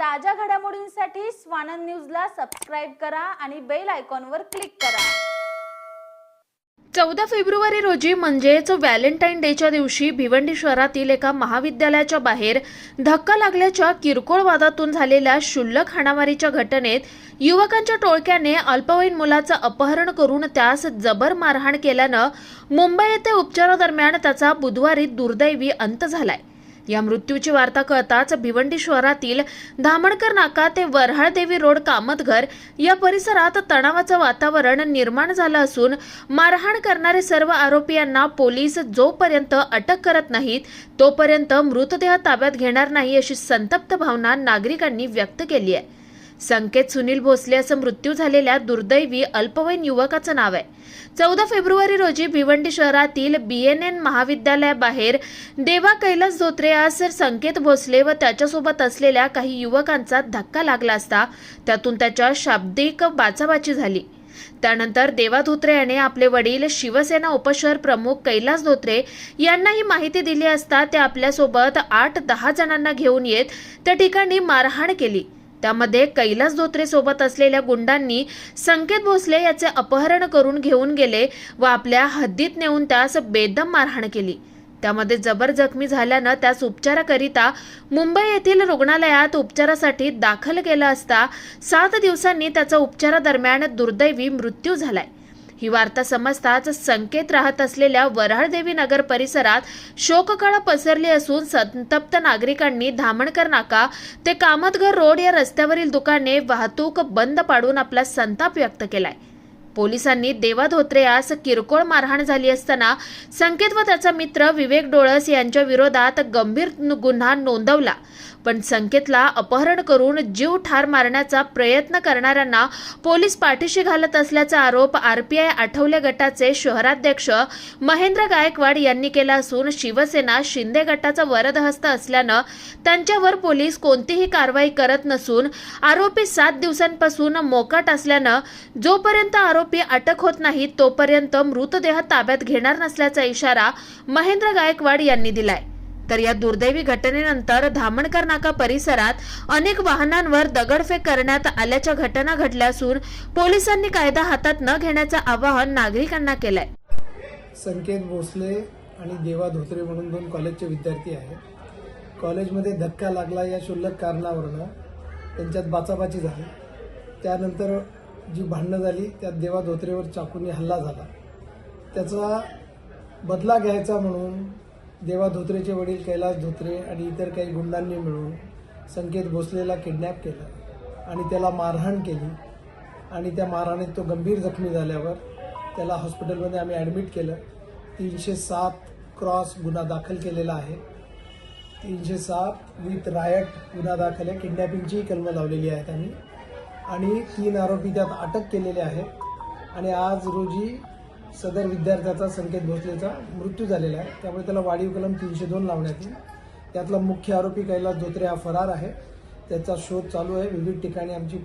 ताज्या घडामोडींसाठी स्वानंद न्यूजला सबस्क्राईब करा आणि बेल आयकॉनवर क्लिक करा. चौदा फेब्रुवारी रोजी म्हणजेच व्हॅलेंटाईन डेच्या दिवशी भिवंडी शहरातील एका महाविद्यालयाच्या बाहेर धक्का लागल्याच्या किरकोळ वादातून झालेल्या क्षुल्लक हाणामारीच्या घटनेत युवकांच्या टोळक्याने अल्पवयीन मुलाचं अपहरण करून त्यास जबर मारहाण केल्यानं मुंबई येथे उपचारादरम्यान त्याचा बुधवारी दुर्दैवी अंत झालाय. या मृत्यूची वार्ता कळताच भिवंडी शहरातील धामणकर नाका ते वऱ्हाळदेवी रोड कामतघर या परिसरात तणावाचं वातावरण निर्माण झालं असून मारहाण करणारे सर्व आरोपी यांना पोलीस जोपर्यंत अटक करत नाहीत तोपर्यंत मृतदेह ताब्यात घेणार नाही अशी संतप्त भावना नागरिकांनी व्यक्त केली आहे. संकेत सुनील भोसले असं मृत्यू झालेल्या दुर्दैवी अल्पवयीन युवकाचं नाव आहे. चौदा फेब्रुवारी रोजी भिवंडी शहरातील बी एन एन महाविद्यालयाबाहेर देवा कैलास धोत्रे आज संकेत भोसले व त्याच्यासोबत असलेल्या काही युवकांचा धक्का लागला असता त्यातून त्याच्या शाब्दिक बाचाबाची झाली. त्यानंतर देवा धोत्रे याने आपले वडील शिवसेना उपशहर प्रमुख कैलास धोत्रे यांना ही माहिती दिली असता ते आपल्यासोबत आठ दहा जणांना घेऊन येत त्या ठिकाणी मारहाण केली. त्यामध्ये कैलास धोत्रे सोबत असलेल्या गुंडांनी संकेत भोसले याचे अपहरण करून घेऊन गेले व आपल्या हद्दीत नेऊन त्यास बेदम मारहाण केली. त्यामध्ये जबर जखमी झाल्यानं त्यास उपचाराकरिता मुंबई येथील रुग्णालयात उपचारासाठी दाखल केलं असता सात दिवसांनी त्याचा उपचारादरम्यान दुर्दैवी मृत्यू झालाय. ही वार्ता समजताच संकेत राहत असलेल्या वऱ्हाळदेवी नगर परिसरात शोककळा पसरली असून संतप्त नागरिकांनी धामणकर नाका ते कामतघर रोड या रस्त्यावरील दुकाने वाहतूक बंद पाडून आपला संताप व्यक्त केलाय. पोलिसांनी देवा धोत्रे यास किरकोळ मारहाण झाली असताना संकेत व त्याचा मित्र विवेक डोळस यांच्या विरोधात गंभीर गुन्हा नोंदवला. पण संकेतला अपहरण करून जीव ठार मारण्याचा प्रयत्न करणाऱ्यांना पोलीस पाठीशी घालत असल्याचा आरोप आरपीआय आठवले गटाचे शहराध्यक्ष महेंद्र गायकवाड यांनी केला असून शिवसेना शिंदे गटाचा वरदहस्त असल्यानं त्यांच्यावर पोलीस कोणतीही कारवाई करत नसून आरोपी सात दिवसांपासून मोकाट असल्यानं जोपर्यंत आरोपी अटक होत नाही तोपर्यंत मृतदेह ताब्यात घेणार नसल्याचा इशारा महेंद्र गायकवाड यांनी दिलाय. तर या दुर्दैवी घटनेनंतर धामणकर नाका परिसरात अनेक वाहनांवर दगडफेक करण्यात आल्याच्या घटना घडल्या असून पोलिसांनी कायदा हातात न घेण्याचं आवाहन नागरिकांना केलंय. संकेत भोसले आणि देवा धोत्रे म्हणून दोन कॉलेजचे विद्यार्थी आहेत. कॉलेजमध्ये धक्का लागला या क्षुल्लक कारणावरनं त्यांच्यात बाचाबाची झाली. त्यानंतर जी भांडणं झाली त्यात देवा धोत्रेवर चाकूने हल्ला झाला. त्याचा बदला घ्यायचा म्हणून देवा धोत्रेचे वडील कैलास धोत्रे आणि इतर काही गुंडांनी मिळून संकेत भोसलेला किडनॅप केलं आणि त्याला मारहाण केली. आणि त्या मारहाणीत तो गंभीर जखमी झाल्यावर त्याला हॉस्पिटलमध्ये आम्ही ॲडमिट केलं. तीनशे सात क्रॉस गुन्हा दाखल केलेला आहे. तीनशे सात विथ रायट गुन्हा दाखल आहे. किडनॅपिंगचीही कलमं लावलेली आहेत आम्ही. आणि तीन आरोपी त्यात अटक केलेले आहेत. आणि आज रोजी सदर विद्यार्थ्याचा संकेत भोसलेचा मृत्यू झालेला आहे. त्यामुळे त्याला वाढीव कलम तीनशे दोन लावण्यात येईल. त्यातला मुख्य आरोपी कैलास धोत्रे हा फरार आहे. त्याचा शोध चालू आहे. विविध ठिकाणी आमची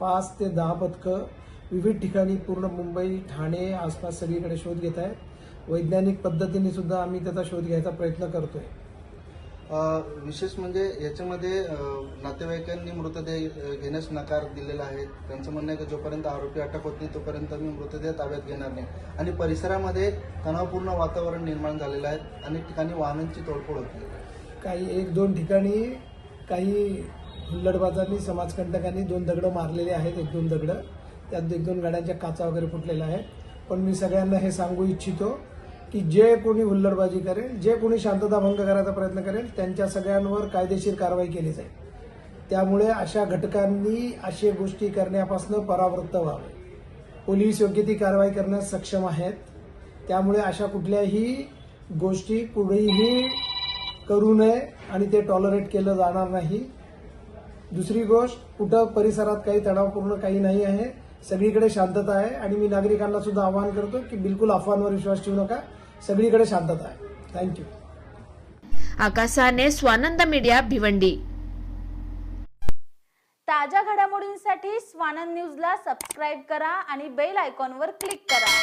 पाच ते दहा पथकं विविध ठिकाणी पूर्ण मुंबई ठाणे आसपास सगळीकडे शोध घेत आहेत. वैज्ञानिक पद्धतीने सुद्धा आम्ही त्याचा शोध घ्यायचा प्रयत्न करतोय. आहे विशेष म्हणजे याच्यामध्ये नातेवाईकांनी मृतदेह घेण्यास नकार दिलेला आहे. त्यांचं म्हणणं आहे की जोपर्यंत आरोपी अटक होत नाही तोपर्यंत मी मृतदेह ताब्यात घेणार नाही. आणि परिसरामध्ये तणावपूर्ण वातावरण निर्माण झालेलं आहे अनेक ठिकाणी वाहनांची तोडफोड होती काही एक दोन ठिकाणी काही हुल्लडबाजांनी समाजकंटकांनी दोन दगडं मारलेले आहेत एक दोन दगडं. त्यात एक दोन गाड्यांच्या काचा वगैरे फुटलेल्या आहेत. पण मी सगळ्यांना हे सांगू इच्छितो की जे कोणी हुल्लडबाजी करेल जे कोणी शांतता भंग करायचा प्रयत्न करेल त्यांच्या सगळ्यांवर कायदेशीर कारवाई केली जाईल. त्यामुळे अशा घटकांनी अशा गोष्टी करण्यापासून परावृत्त व्हावे. पोलीस योग्य ती कारवाई करण्यास सक्षम आहेत. त्यामुळे अशा कुठल्याही गोष्टी कुठेही करू नये आणि ते टॉलरेट केलं जाणार नाही. दुसरी गोष्ट कुठं परिसरात काही तणावपूर्ण काही नाही आहे. सगळीकडे शांतता आहे आणि मी नागरिकांना सुद्धा आवाहन करतो की बिलकुल अफवांवर विश्वास ठेवू नका. सगळीकडे शांतता आहे. थँक्यू आकाशाने स्वानंद मीडिया भिवंडी. ताज्या घडामोडींसाठी स्वानंद न्यूजला सबस्क्राईब करा आणि बेल आयकॉनवर क्लिक करा.